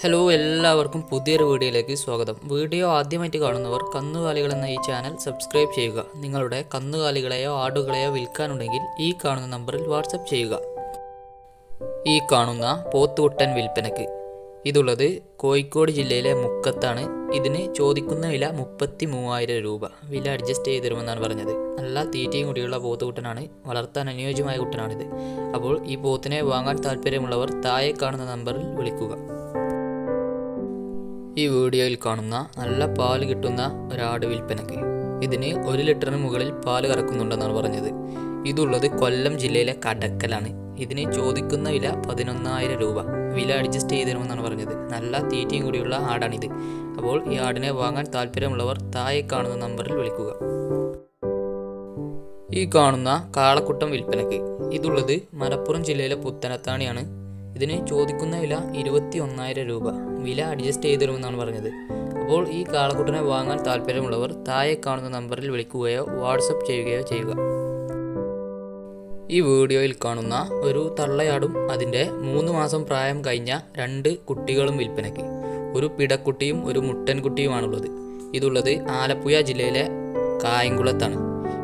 Hello എല്ലാവർക്കും പുതിയൊരു വീഡിയോയിലേക്ക് സ്വാഗതം. വീഡിയോ ആദ്യമായിട്ട് കാണുന്നവർ കന്നുകാലികൾ എന്ന ഈ ചാനൽ സബ്സ്ക്രൈബ് ചെയ്യുക. നിങ്ങളുടെ കന്നുകാലികളെയോ ആടുകളെയോ വിൽക്കാനുണ്ടെങ്കിൽ ഈ കാണുന്ന നമ്പറിൽ വാട്സപ്പ് ചെയ്യുക. ഈ കാണുന്ന പോത്തുകുട്ടൻ വിൽപ്പനക്ക് ഇതുള്ളത് കോഴിക്കോട് ജില്ലയിലെ മുക്കത്താണ്. ഇതിന് ചോദിക്കുന്ന വില മുപ്പത്തി മൂവായിരം രൂപ. വില അഡ്ജസ്റ്റ് ചെയ്ത് തരുമെന്നാണ് പറഞ്ഞത്. നല്ല തീറ്റയും കൂടിയുള്ള പോത്തുകുട്ടനാണ്. വളർത്താൻ അനുയോജ്യമായ കുട്ടനാണിത്. അപ്പോൾ ഈ പോത്തിനെ വാങ്ങാൻ താല്പര്യമുള്ളവർ താഴെ കാണുന്ന നമ്പറിൽ വിളിക്കുക. ഈ വീഡിയോയിൽ കാണുന്ന നല്ല പാൽ കിട്ടുന്ന ഒരാട് വിൽപ്പനയ്ക്ക് ഇതിന് ഒരു ലിറ്ററിന് മുകളിൽ പാൽ കറക്കുന്നുണ്ടെന്നാണ് പറഞ്ഞത്. ഇതുള്ളത് കൊല്ലം ജില്ലയിലെ കടക്കലാണ്. ഇതിന് ചോദിക്കുന്ന വില പതിനൊന്നായിരം രൂപ. വില അഡ്ജസ്റ്റ് ചെയ്ത് തരുമെന്നാണ് പറഞ്ഞത്. നല്ല തീറ്റയും കൂടിയുള്ള ആടാണിത്. അപ്പോൾ ഈ ആടിനെ വാങ്ങാൻ താല്പര്യമുള്ളവർ താഴെ കാണുന്ന നമ്പറിൽ വിളിക്കുക. ഈ കാണുന്ന കാളക്കുട്ടം വിൽപ്പനയ്ക്ക്. ഇതുള്ളത് മലപ്പുറം ജില്ലയിലെ പുത്തനത്താണിയാണ്. ഇതിന് ചോദിക്കുന്ന വില ഇരുപത്തി ഒന്നായിരം രൂപ. വില അഡ്ജസ്റ്റ് ചെയ്തു തരുമെന്നാണ് പറഞ്ഞത്. അപ്പോൾ ഈ കാളക്കുട്ടനെ വാങ്ങാൻ താല്പര്യമുള്ളവർ താഴെ കാണുന്ന നമ്പറിൽ വിളിക്കുകയോ വാട്സപ്പ് ചെയ്യുകയോ ചെയ്യുക. ഈ വീഡിയോയിൽ കാണുന്ന ഒരു തള്ളയാടും അതിന്റെ മൂന്ന് മാസം പ്രായം കഴിഞ്ഞ രണ്ട് കുട്ടികളും വിൽപ്പനയ്ക്ക്. ഒരു പിടക്കുട്ടിയും ഒരു മുട്ടൻകുട്ടിയുമാണുള്ളത്. ഇതുള്ളത് ആലപ്പുഴ ജില്ലയിലെ കായംകുളത്താണ്.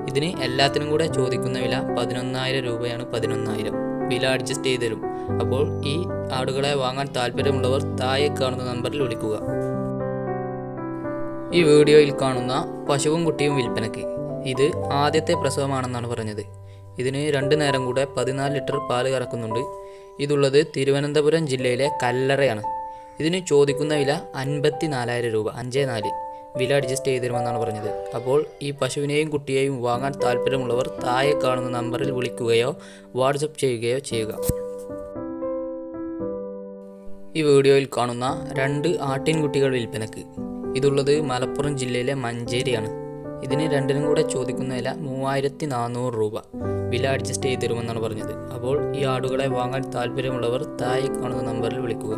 ഇതിന് എല്ലാത്തിനും കൂടെ ചോദിക്കുന്ന വില പതിനൊന്നായിരം രൂപയാണ് പതിനൊന്നായിരം. വില അഡ്ജസ്റ്റ് ചെയ്ത് തരും അപ്പോൾ ഈ ആടുകളെ വാങ്ങാൻ താല്പര്യമുള്ളവർ താഴെ കാണുന്ന നമ്പറിൽ വിളിക്കുക. ഈ വീഡിയോയിൽ കാണുന്ന പശുവും കുട്ടിയും വിൽപ്പനയ്ക്ക്. ഇത് ആദ്യത്തെ പ്രസവമാണെന്നാണ് പറഞ്ഞത്. ഇതിന് രണ്ട് നേരം കൂടെ പതിനാല് ലിറ്റർ പാൽ കറക്കുന്നുണ്ട്. ഇതുള്ളത് തിരുവനന്തപുരം ജില്ലയിലെ കല്ലറയാണ്. ഇതിന് ചോദിക്കുന്ന വില അൻപത്തി നാലായിരം രൂപ അഞ്ചേ നാല്. വില അഡ്ജസ്റ്റ് ചെയ്ത് തരുമെന്നാണ് പറഞ്ഞത്. അപ്പോൾ ഈ പശുവിനെയും കുട്ടിയെയും വാങ്ങാൻ താല്പര്യമുള്ളവർ താഴെ കാണുന്ന നമ്പറിൽ വിളിക്കുകയോ വാട്സപ്പ് ചെയ്യുകയോ ചെയ്യുക. ഈ വീഡിയോയിൽ കാണുന്ന രണ്ട് ആട്ടിൻകുട്ടികൾ വിൽപ്പനക്ക്. ഇതുള്ളത് മലപ്പുറം ജില്ലയിലെ മഞ്ചേരിയാണ്. ഇതിന് രണ്ടിനും കൂടെ ചോദിക്കുന്ന വില മൂവായിരത്തി നാനൂറ് രൂപ. വില അഡ്ജസ്റ്റ് ചെയ്ത് തരുമെന്നാണ് പറഞ്ഞത്. അപ്പോൾ ഈ ആടുകളെ വാങ്ങാൻ താല്പര്യമുള്ളവർ താഴെ കാണുന്ന നമ്പറിൽ വിളിക്കുക.